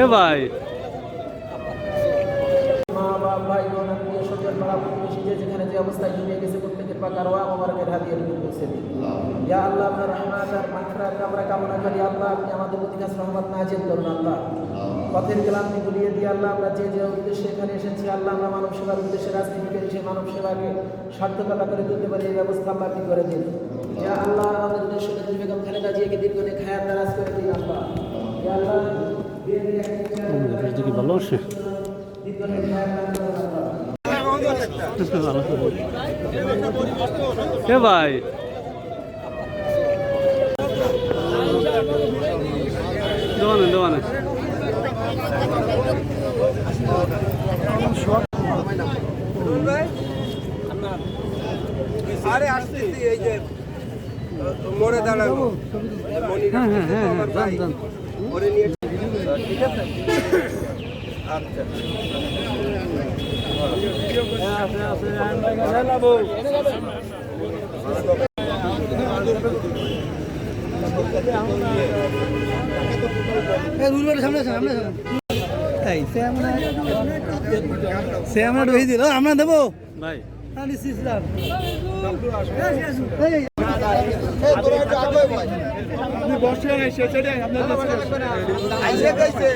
এ ভাই? যেখানে যে অবস্থায় জমিয়ে গেছে, প্রত্যেকের পাকার ওয়া মোবারকের হাদিয়া আল্লাহ, আপনার মাগফিরাত, আমরা কামনা করি, আল্লাহ, আপনি আমাদের রহমত নাজিল করুন, আল্লাহ। পথের ক্লান্তি দিয়ে, আল্লাহ, আমরা যে যে উদ্দেশ্যে এখানে এসেছি, আল্লাহ মানব সেবার উদ্দেশ্যে রাজনীতি করি মানব সেবাকে সার্থকতা করে তুলতে পারি, এই ব্যবস্থা আল্লাহ করে দিন। ইয়া আল্লাহ, আমাদের উদ্দেশ্য বেগম খালেদা জিয়াকে দীর্ঘদিন খায়াত করে দিন, আল্লাহ। আল্লাহ কি ভালো আছে এ ভাই দোকানে দোকানে আরে আসতেছি এই যে মোড়ে দাঁড়াবো মনির হ্যাঁ হ্যাঁ হ্যাঁ হ্যাঁ ঠিক আচ্ছা সে আমরা ঢুকিয়ে দিল আমরা দেবো ভাই আইসে কইছে।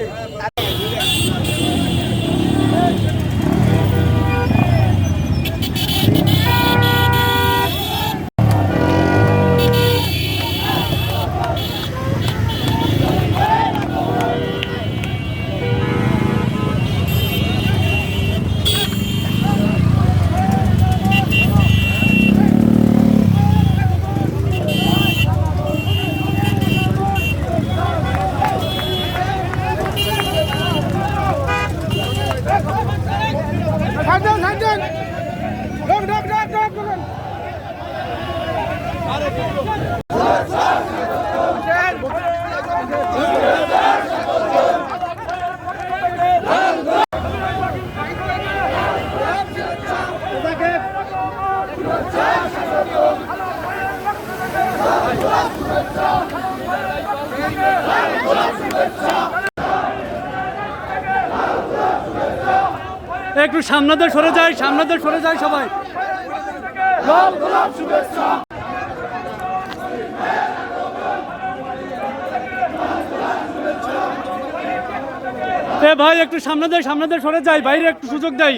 একটু সামনাদের সরে যায় সামনাদের সরে যায় সবাই। এ ভাই একটু সামনাদের সামনাদের সরে যায় বাইরে একটু সুযোগ দেয়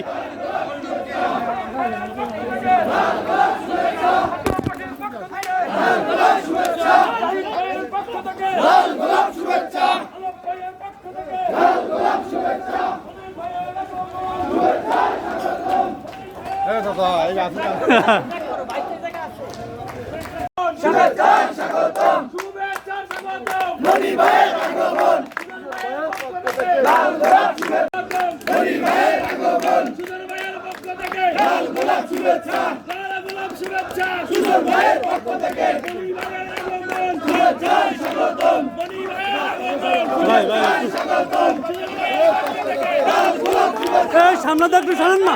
এই সামনাদের একটু সরেন না।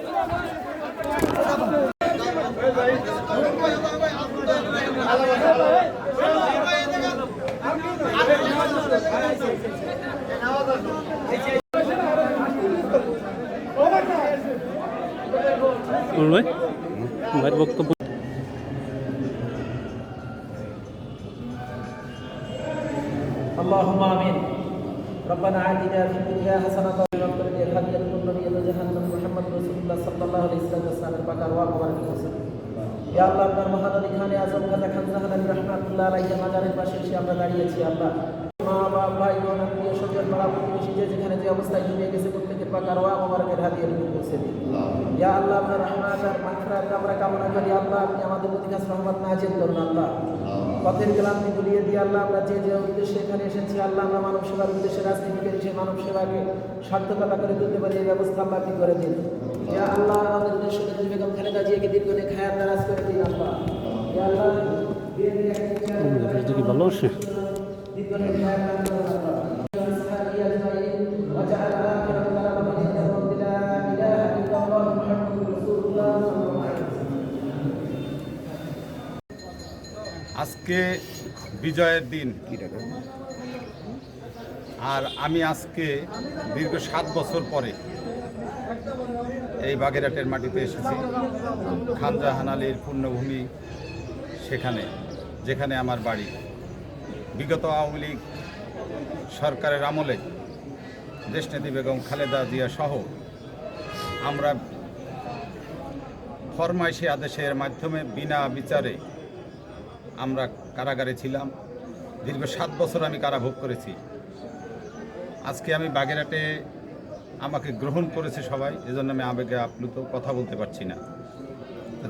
اللهم امين ربنا آتنا في الدنيا حسنة وفي الآخرة حسنة وقنا عذاب جهنم محمد رسول الله صلى الله عليه وسلم পাকার ওয়া মুবারক হোসেন ইয়া আল্লাহ আপনার মহানবী খানে আজম খাজা খান জাহান আলী রহমাতুল্লাহ আলাইহি মাজারের পাশে এসে আমরা দাঁড়িয়েছি আল্লাহ মা বাবা ভাই বোন স্বজন পাড়া প্রতিবেশী যে যেখানে যে অবস্থায় জমিয়ে গেছে প্রত্যেকের পাকার ওয়া মুবারকের হাদিয়া নিয়ে পৌঁছে দিন ইয়া আল্লাহ আপনার রহমাত আর আমরা কামনা করি আল্লাহ আপনি আমাদের প্রতি কাছে রহমত নাজিল করুন আল্লাহ। পথের ক্লান্তি ভুলিয়ে দিয়ে আল্লাহ আমরা যে যে উদ্দেশ্যে এখানে এসেছি আল্লাহ আমরা মানব সেবার উদ্দেশ্যে রাজনীতি করি সেই মানব সেবাকে সার্থকতা করে তুলতে পারি এই ব্যবস্থা আল্লাহ আপনি করে দিন। ইয়া আল্লাহ আমাদের উদ্দেশ্য বেগম খালেদা জিয়াকে দীর্ঘদিন খায়াত দারাজ করে দিন আল্লাহ। ইয়া আল্লাহ ভালো আছে আজকে বিজয়ের দিন। আর আমি আজকে দীর্ঘ সাত বছর পরে এই বাগেরহাটের মাটিতে এসেছি, খানজাহান আলীর পূর্ণভূমি সেখানে, যেখানে আমার বাড়ি। বিগত আওয়ামী লীগ সরকারের আমলে দেশনেত্রী বেগম খালেদা জিয়া সহ আমরা ফরমাইশি আদেশের মাধ্যমে বিনা বিচারে আমরা কারাগারে ছিলাম। দীর্ঘ সাত বছর আমি কারাভোগ করেছি। আজকে আমি বাগেরহাটে আমাকে গ্রহণ করেছে সবাই, এজন্য আমি আবেগে আপ্লুত, কথা বলতে পারছি না।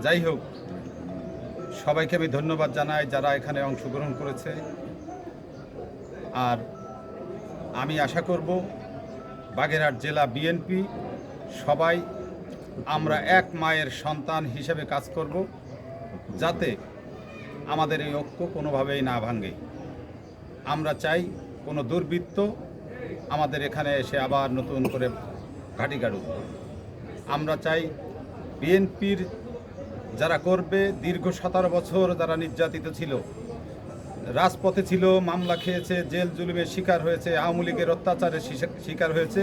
যাই হোক, সবাইকে আমি ধন্যবাদ জানাই যারা এখানে অংশগ্রহণ করেছে। আর আমি আশা করব বাগেরহাট জেলা বিএনপি সবাই আমরা এক মায়ের সন্তান হিসেবে কাজ করব, যাতে আমাদের এই ঐক্য কোনোভাবেই না ভাঙে। আমরা চাই কোনো দুর্বৃত্ত আমাদের এখানে এসে আবার নতুন করে ঘাটি গাড়ুক আমরা চাই বিএনপির যারা করবে, দীর্ঘ সতেরো বছর যারা নির্যাতিত ছিল, রাজপথে ছিল, মামলা খেয়েছে, জেল জুলুমের শিকার হয়েছে, আওয়ামী লীগের অত্যাচারের শিকার হয়েছে,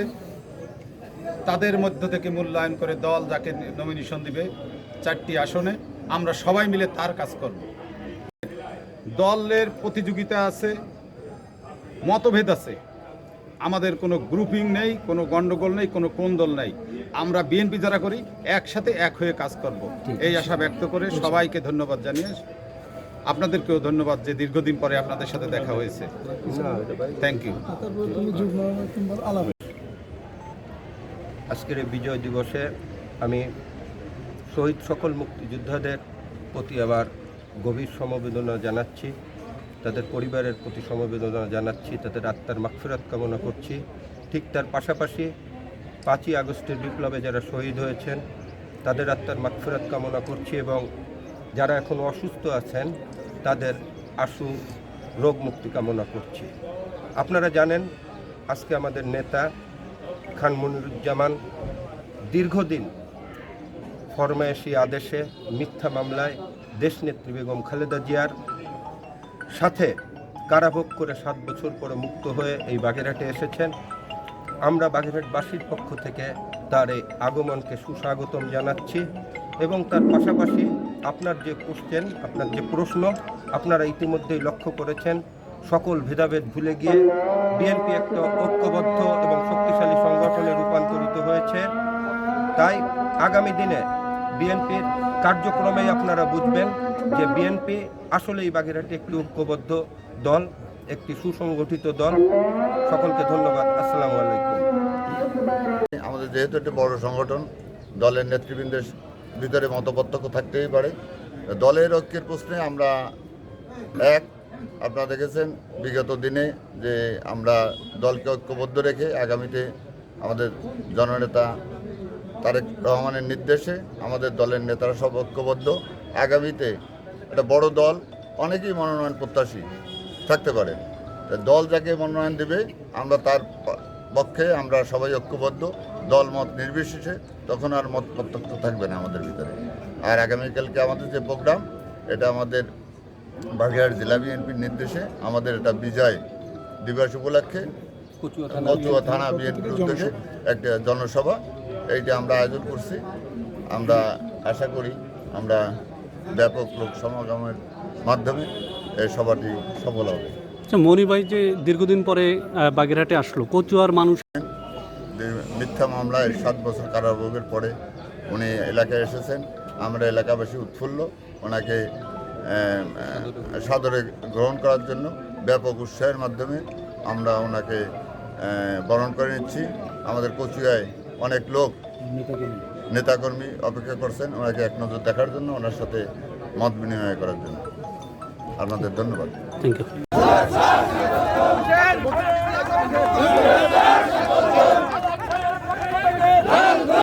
তাদের মধ্য থেকে মূল্যায়ন করে দল যাকে নমিনেশন দিবে, চারটি আসনে, আমরা সবাই মিলে তার কাজ করব। দলের প্রতিযোগিতা আছে, মতভেদ আছে। আমাদের কোনো গ্রুপিং নেই, কোনো গন্ডগোল নেই, কোনো কোন্দল নেই। আমরা বিএনপি যারা করি, একসাথে এক হয়ে কাজ করব। এই আশা ব্যক্ত করে সবাইকে ধন্যবাদ জানিয়ে আপনাদেরকেও ধন্যবাদ যে দীর্ঘদিন পরে আপনাদের সাথে দেখা হয়েছে। থ্যাংক ইউ আজকের এই বিজয় দিবসে আমি শহীদ সকল মুক্তিযোদ্ধাদের প্রতি আবার গভীর সমবেদনা জানাচ্ছি, তাদের পরিবারের প্রতি সমবেদনা জানাচ্ছি, তাদের আত্মার মাগফিরাত কামনা করছি। ঠিক তার পাশাপাশি পাঁচই আগস্টের বিপ্লবে যারা শহীদ হয়েছেন, তাদের আত্মার মাগফিরাত কামনা করছি এবং যারা এখন অসুস্থ আছেন, তাদের আশু রোগ মুক্তি কামনা করছি। আপনারা জানেন, আজকে আমাদের নেতা খান মনিরুজ্জামান দীর্ঘদিন ফরমায়েশি আদেশে মিথ্যা মামলায় দেশনেত্রী বেগম খালেদা জিয়ার সাথে কারাভোগ করে সাত বছর পরে মুক্ত হয়ে এই বাগেরহাটে এসেছেন। আমরা বাগেরহাটবাসীর পক্ষ থেকে তার এই আগমনকে সুস্বাগতম জানাচ্ছি এবং তার পাশাপাশি আপনার যে কোশ্চেন আপনার যে প্রশ্ন, আপনারা ইতিমধ্যেই লক্ষ্য করেছেন, সকল ভেদাভেদ ভুলে গিয়ে বিএনপি একটা ঐক্যবদ্ধ এবং শক্তিশালী সংগঠনে রূপান্তরিত হয়েছে। তাই আগামী দিনে বিএনপির কার্যক্রমেই আপনারা বুঝবেন যে বিএনপি আসলেই বাগেরহাটে একটি ঐক্যবদ্ধ দল, একটি সুসংগঠিত দল। সকলকে ধন্যবাদ। আসসালামু আলাইকুম। আমাদের যেহেতু একটি বড় সংগঠন, দলের নেতৃবৃন্দের ভিতরে মতপার্থক্য থাকতেই পারে। দলের ঐক্যের প্রশ্নে আমরা এক, আপনারা দেখেছেন বিগত দিনে যে আমরা দলকে ঐক্যবদ্ধ রেখে আগামীতে আমাদের জননেতা তারেক রহমানের নির্দেশে আমাদের দলের নেতারা সব ঐক্যবদ্ধ। আগামীতে একটা বড় দল অনেকেই মনোনয়ন প্রত্যাশী থাকতে পারে। দল যাকে মনোনয়ন দেবে আমরা তার পক্ষে আমরা সবাই ঐক্যবদ্ধ। দল মত নির্বিশেষে তখন আর মত পার্থক্য থাকবে না আমাদের ভিতরে। আর আগামীকালকে আমাদের যে প্রোগ্রাম এটা আমাদের বাগেরহাট জেলা বিএনপির নির্দেশে আমাদের এটা বিজয় দিবস উপলক্ষে কচুয়া থানা বিএনপির উদ্যোগে একটা জনসভা এইটা আমরা আয়োজন করছি আমরা আশা করি আমরা ব্যাপক লোক সমাগমের মাধ্যমে এই সভাটি সফল হবে। আচ্ছা মনি যে দীর্ঘদিন পরে বাগেরহাটে আসলো কচুয়ার মানুষ মিথ্যা মামলায় সাত বছর কারাভোগের পরে উনি এলাকায় এসেছেন। আমরা এলাকাবাসী উৎফুল্ল। ওনাকে সাদরে গ্রহণ করার জন্য ব্যাপক উৎসাহের মাধ্যমে আমরা ওনাকে বরণ করে নিচ্ছি। আমাদের কচুয়ায় অনেক লোক নেতাকর্মী। অপেক্ষা করছেন ওনাকে এক নজর দেখার জন্য ওনার সাথে মত বিনিময় করার জন্য। আপনাদের ধন্যবাদ। Thank you